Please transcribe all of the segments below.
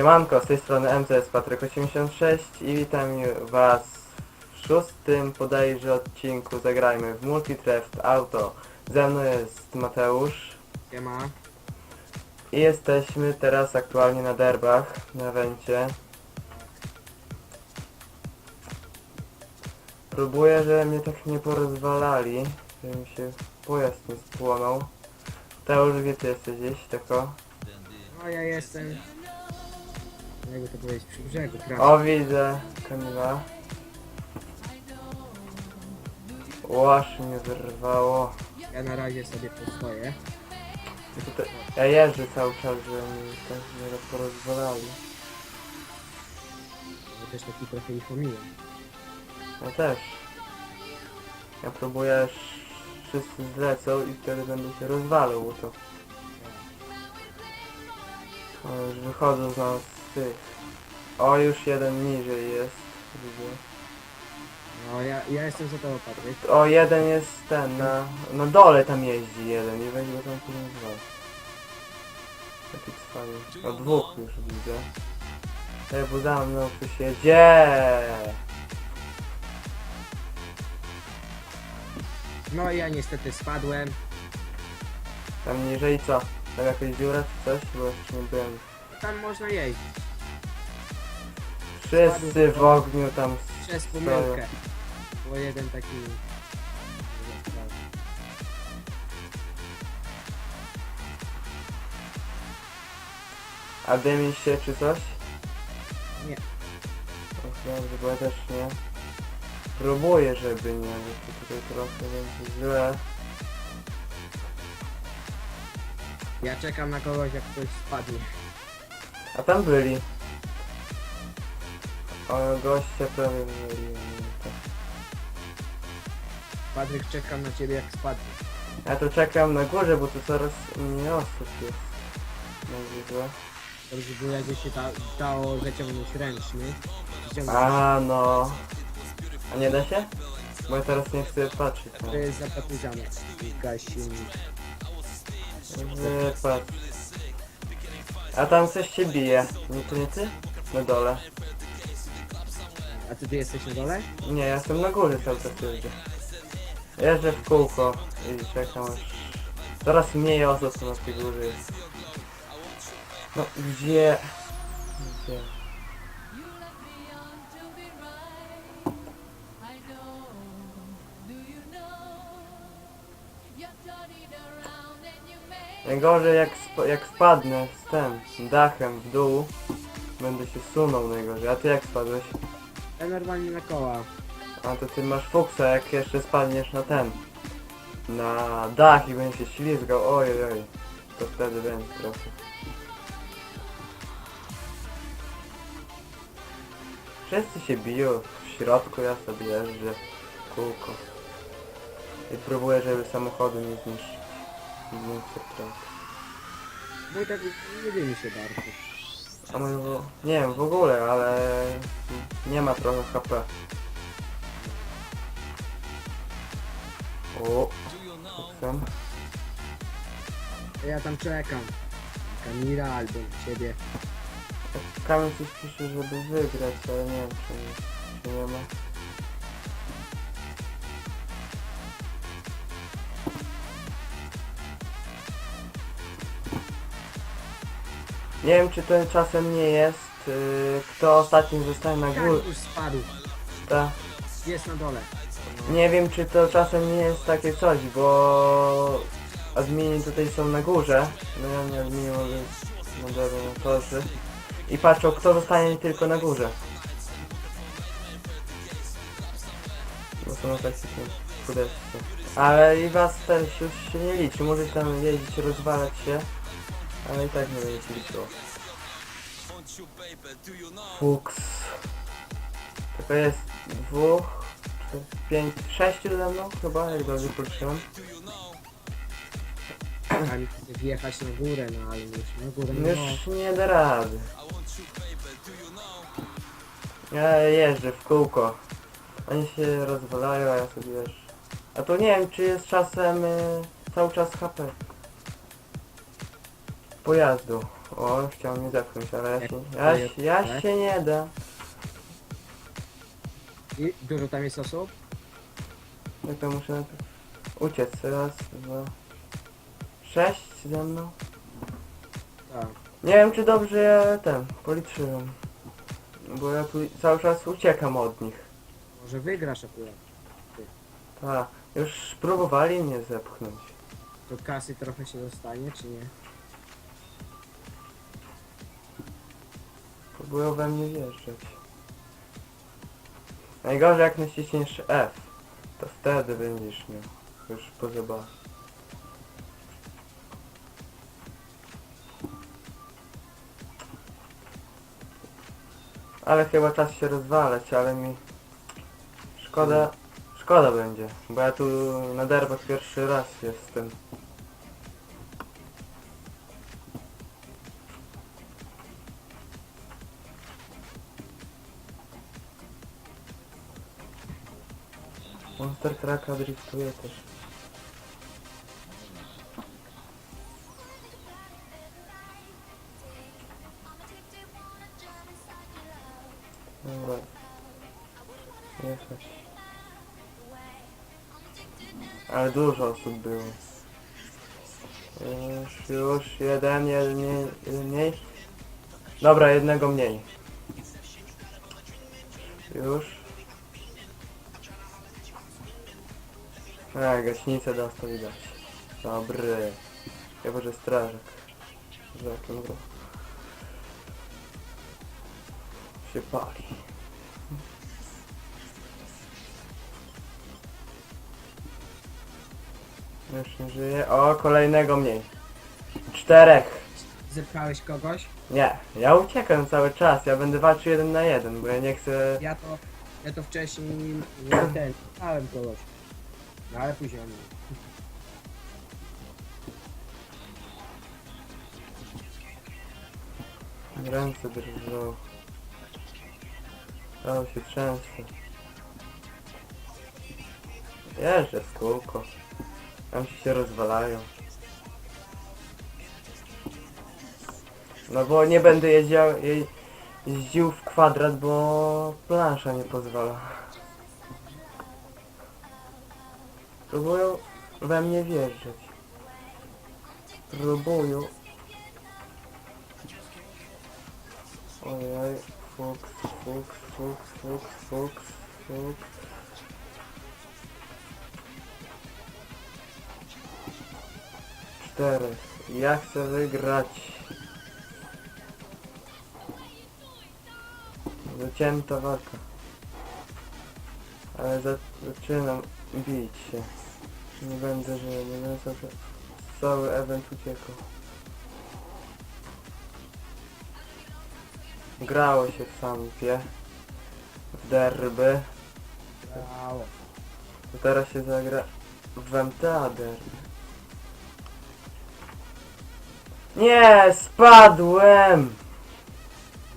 Siemanko, z tej strony MCS Patryk86 i witam was w szóstym podajże odcinku Zagrajmy w Multitreft Auto. Ze mną jest Mateusz Siema. i jesteśmy teraz aktualnie na derbach, na wencie. Próbuję, żeby mnie tak nie porozwalali, żeby mi się pojazd nie spłonął. Mateusz, gdzie ty jesteś gdzieś, tako? No ja jestem... Jakby to powiedzieć, przy brzegu, prawda? O, widzę Kamila. Łasz mnie wyrwało. Ja na razie sobie postoję. Ja jeżdżę cały czas, żeby mi tak nie porozwalali. Bo też taki trochę ich omijam. Ja też. Ja próbuję, aż wszyscy zlecą i wtedy będę się rozwalał, bo to... O, już wychodzą z nas tych. O, już jeden niżej jest. Widzę. No ja, ja jestem za tobą, Patryk. O, jeden jest ten, na, na dole tam jeździ jeden i weź go tam później dwa. Taki cwany. O, dwóch już widzę. Ej, bo za mną ktoś jedzie. No ja niestety spadłem. Tam niżej co? Tam jakaś dziura czy coś? Bo jeszcze nie byłem. Tam można jeździć. Wszyscy w ogniu tam Przez pomyłkę. Bo jeden taki... A dymi się czy coś? Nie. Dobrze, bo ja też nie. Próbuję, żeby nie, bo to tutaj trochę będzie źle. Ja czekam na kogoś, jak ktoś spadnie. A tam byli. O, goście prawie byli. nie, tak. Patryk, czekam na ciebie, jak spadnie. Ja tu czekam na górze, bo tu coraz mniej osób jest. Na górze. Dobrze, bo jakby się da, dało zaciągnąć ręczny. A no. A nie da się? Bo ja teraz nie chcę patrzeć. No. To jest zapatruziane. Gaś silnik. Wypatrz. A tam coś się bije. Nie to nie ty? Na dole. A ty, ty jesteś na dole? Nie, ja jestem na górze cały czas jeżdżę. Jeżdżę w kółko i czekam aż... Coraz mniej osób na tej górze jest. No gdzie? Gdzie? Najgorzej jak, sp jak spadnę z tym dachem w dół, będę się sunął najgorzej. A ty jak spadłeś? Ja normalnie na koła. A to ty masz fuksa, jak jeszcze spadniesz na ten. Na dach i będziesz się ślizgał, oj oj, oj. To wtedy będzie trochę. Wszyscy się biją, w środku ja sobie jeżdżę w kółko. I próbuję, żeby samochody nie zniszczyć. Chcę trochę. Bo i tak nie dymi się bardzo. A mój w... Nie wiem, w ogóle, ale nie ma trochę HP. O, fuksem. Ja tam czekam. Kamila albo ciebie. Kamil coś pisze, żeby wygrać, ale nie wiem czy, czy nie ma. Nie wiem czy to czasem nie jest, yy, kto ostatni zostaje na Jak górze. już spadł. Jest na dole. Nie wiem czy to czasem nie jest takie coś, bo admini tutaj są na górze, no ja nie admini może na dole na torze i patrzą kto zostanie tylko na górze. Bo są na takim podejściu. Ale i was też już się nie liczy, możecie tam jeździć, rozwalać się, ale i tak nie będzie się liczyło. Fuks. Tylko jest dwóch, czterech, pięć, sześciu ze mną chyba, jak dobrze policzyłem. Wjechać na górę, no ale już na górę no. Już nie da rady. Ja jeżdżę w kółko. Oni się rozwalają, a ja sobie jeżdżę. A to nie wiem, czy jest czasem y, cały czas HP pojazdu. O, chciał mnie zepchnąć, ale ja się, ja, się- ja się nie da. I dużo tam jest osób? Jak to muszę najpierw uciec. Raz, dwa, sześć ze mną. Tak. Nie wiem czy dobrze ja ten policzyłem. Bo ja tu cały czas uciekam od nich. Może wygrasz akurat. Tak, już próbowali mnie zepchnąć. To kasy trochę się dostanie, czy nie? Próbują we mnie wjeżdżać. Najgorzej jak naciśniesz F, to wtedy będziesz miał już po zabawie. Ale chyba czas się rozwalać, ale mi szkoda, szkoda będzie, bo ja tu na derbach pierwszy raz jestem. Monster Trucka driftuje też. Dobra. Jechać. Ale dużo osób było. Już, już, jeden, jeden jeden mniej. Dobra, jednego mniej. Już. A, gaśnicę dostał widać. Dobry. Chyba, że strażak. On go... się pali. Już nie żyje. O, kolejnego mniej. Czterech. Zepchałeś kogoś? Nie, ja uciekam cały czas. Ja będę walczył jeden na jeden, bo ja nie chcę... Ja to, ja to wcześniej nie ten, kogoś. No ale później nie. Ręce drżą. O, się trzęsę. Jeżdżę w kółko. Tam się rozwalają. No bo nie będę jeździł, je, jeździł w kwadrat, bo plansza nie pozwala. Próbują we mnie wjeżdżać. Próbują. Ojej, fuks, fuks, fuks, fuks, fuks, fuks. Czterech. Ja chcę wygrać. Zacięta walka. Ale za, zaczynam bić się. Nie będę, że nie będę cały, cały event uciekał. Grało się w sampie. W derby. Brawo. To teraz się zagra w MTA derby. Nie, spadłem!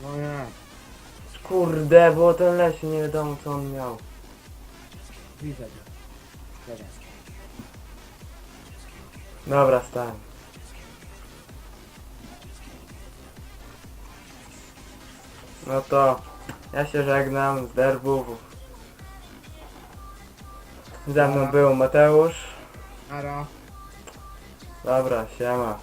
No ja, Kurde, było ten lesie, nie wiadomo co on miał. Widzę go. Dobra. Dobra, stałem. No to ja się żegnam z derbów. Ze mną był Mateusz. Aro. Dobra, siema.